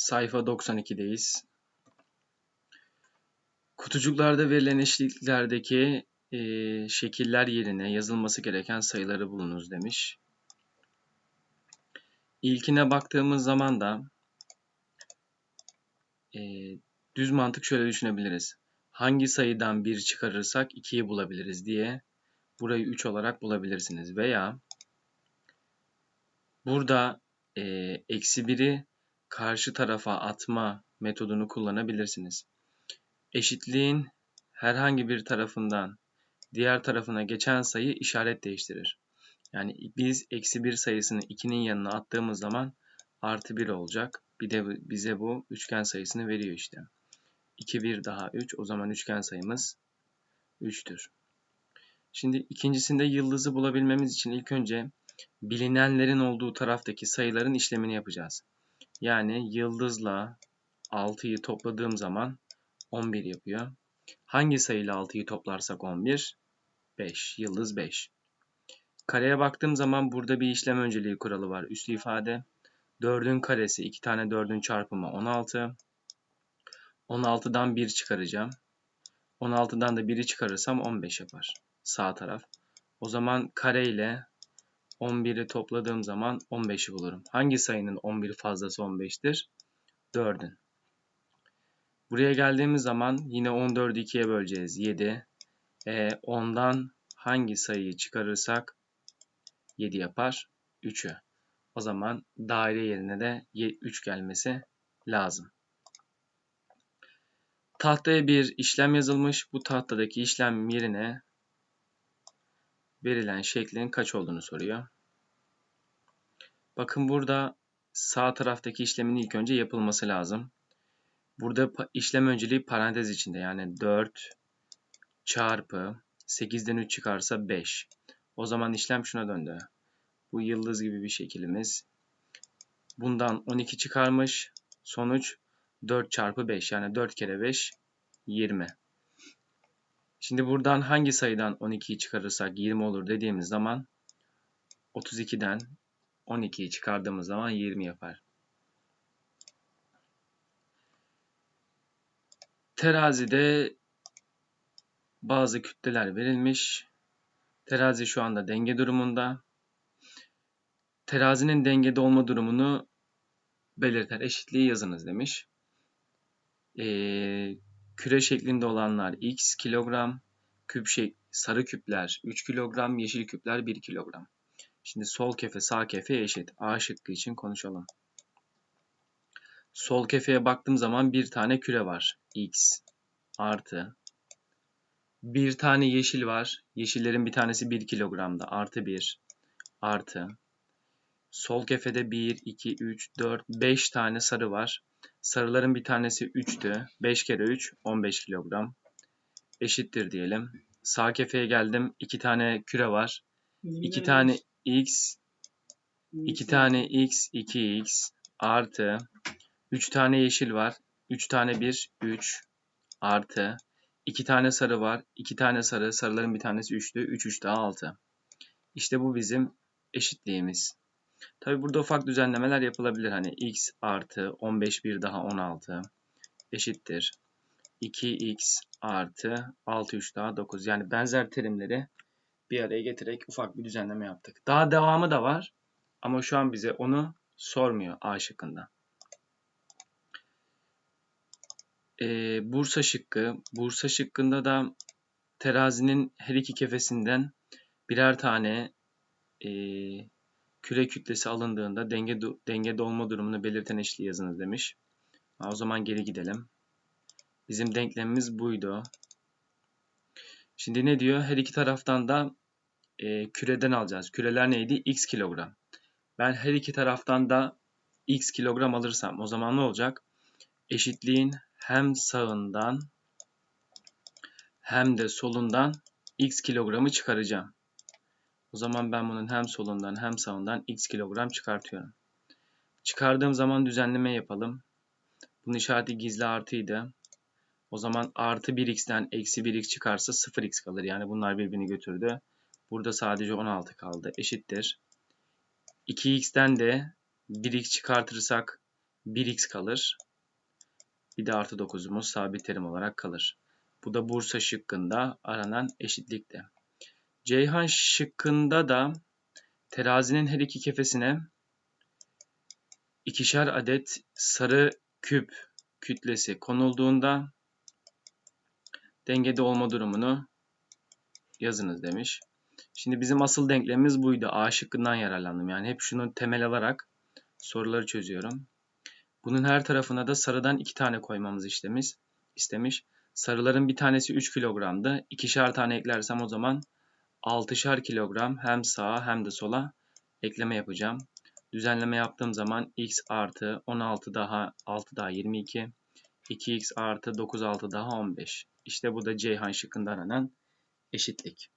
Sayfa 92'deyiz. Kutucuklarda verilen eşitliklerdeki eee, şekiller yerine yazılması gereken sayıları bulunuz demiş. İlkine baktığımız zaman da eee, düz mantık şöyle düşünebiliriz. Hangi sayıdan 1 çıkarırsak 2'yi bulabiliriz diye burayı 3 olarak bulabilirsiniz. Veya burada eee, eksi 1'i karşı tarafa atma metodunu kullanabilirsiniz. Eşitliğin herhangi bir tarafından diğer tarafına geçen sayı işaret değiştirir. Yani biz eksi 1 sayısını 2'nin yanına attığımız zaman artı 1 olacak. Bir de bize bu üçgen sayısını veriyor işte. 2, 1 daha 3. O zaman üçgen sayımız 3'tür. Şimdi ikincisinde yıldızı bulabilmemiz için ilk önce bilinenlerin olduğu taraftaki sayıların işlemini yapacağız. Yani yıldızla 6'yı topladığım zaman 11 yapıyor. Hangi sayıyla 6'yı toplarsak 11? 5. Yıldız 5. Kareye baktığım zaman burada bir işlem önceliği kuralı var. Üslü ifade. 4'ün karesi 2 tane 4'ün çarpımı 16. 16'dan 1 çıkaracağım. 16'dan da 1'i çıkarırsam 15 yapar. Sağ taraf. O zaman kare ile 11'i topladığım zaman 15'i bulurum. Hangi sayının 11 fazlası 15'tir? 4'ün. Buraya geldiğimiz zaman yine 14'ü 2'ye böleceğiz. 7. E, 10'dan hangi sayıyı çıkarırsak 7 yapar? 3'ü. O zaman daire yerine de 3 gelmesi lazım. Tahtaya bir işlem yazılmış. Bu tahtadaki işlem yerine verilen şeklin kaç olduğunu soruyor. Bakın burada sağ taraftaki işlemin ilk önce yapılması lazım. Burada işlem önceliği parantez içinde yani 4 çarpı 8'den 3 çıkarsa 5. O zaman işlem şuna döndü. Bu yıldız gibi bir şekilimiz. Bundan 12 çıkarmış. Sonuç 4 çarpı 5 yani 4 kere 5 20. Şimdi buradan hangi sayıdan 12'yi çıkarırsak 20 olur dediğimiz zaman 32'den 12'yi çıkardığımız zaman 20 yapar. Terazide bazı kütleler verilmiş. Terazi şu anda denge durumunda. Terazinin dengede olma durumunu belirten eşitliği yazınız demiş. Ee, küre şeklinde olanlar x kilogram, küp şey, sarı küpler 3 kilogram, yeşil küpler 1 kilogram. Şimdi sol kefe sağ kefe eşit. A şıkkı için konuşalım. Sol kefeye baktığım zaman bir tane küre var. X artı. Bir tane yeşil var. Yeşillerin bir tanesi 1 kilogramda. Artı 1 artı. Sol kefede 1, 2, 3, 4, 5 tane sarı var. Sarıların bir tanesi 3'tü. 5 kere 3, 15 kilogram. Eşittir diyelim. Sağ kefeye geldim. 2 tane küre var. 2 tane x, 2 tane x, 2x artı 3 tane yeşil var. 3 tane 1, 3 artı 2 tane sarı var. 2 tane sarı. Sarıların bir tanesi 3'tü. 3, 3 daha 6. İşte bu bizim eşitliğimiz. Tabi burada ufak düzenlemeler yapılabilir. Hani x artı 15 bir daha 16 eşittir. 2x artı 6 3 daha 9. Yani benzer terimleri bir araya getirerek ufak bir düzenleme yaptık. Daha devamı da var ama şu an bize onu sormuyor A şıkkında. Ee, Bursa şıkkı. Bursa şıkkında da terazinin her iki kefesinden birer tane e, küre kütlesi alındığında denge dengede olma durumunu belirten eşliği yazınız demiş. O zaman geri gidelim. Bizim denklemimiz buydu. Şimdi ne diyor? Her iki taraftan da e, küreden alacağız. Küreler neydi? X kilogram. Ben her iki taraftan da X kilogram alırsam o zaman ne olacak? Eşitliğin hem sağından hem de solundan X kilogramı çıkaracağım. O zaman ben bunun hem solundan hem sağından x kilogram çıkartıyorum. Çıkardığım zaman düzenleme yapalım. Bunun işareti gizli artıydı. O zaman artı 1x'ten eksi 1x çıkarsa 0x kalır. Yani bunlar birbirini götürdü. Burada sadece 16 kaldı. Eşittir. 2x'ten de 1x çıkartırsak 1x kalır. Bir de artı 9'umuz sabit terim olarak kalır. Bu da Bursa şıkkında aranan eşitlikte. Ceyhan şıkkında da terazinin her iki kefesine ikişer adet sarı küp kütlesi konulduğunda dengede olma durumunu yazınız demiş. Şimdi bizim asıl denklemimiz buydu. A şıkkından yararlandım. Yani hep şunu temel alarak soruları çözüyorum. Bunun her tarafına da sarıdan iki tane koymamız istemiş. istemiş. Sarıların bir tanesi 3 kilogramdı. İkişer tane eklersem o zaman 6'şar kilogram hem sağa hem de sola ekleme yapacağım. Düzenleme yaptığım zaman x artı 16 daha 6 daha 22 2x artı 9 6 daha 15. İşte bu da Ceyhan şıkkında aranan eşitlik.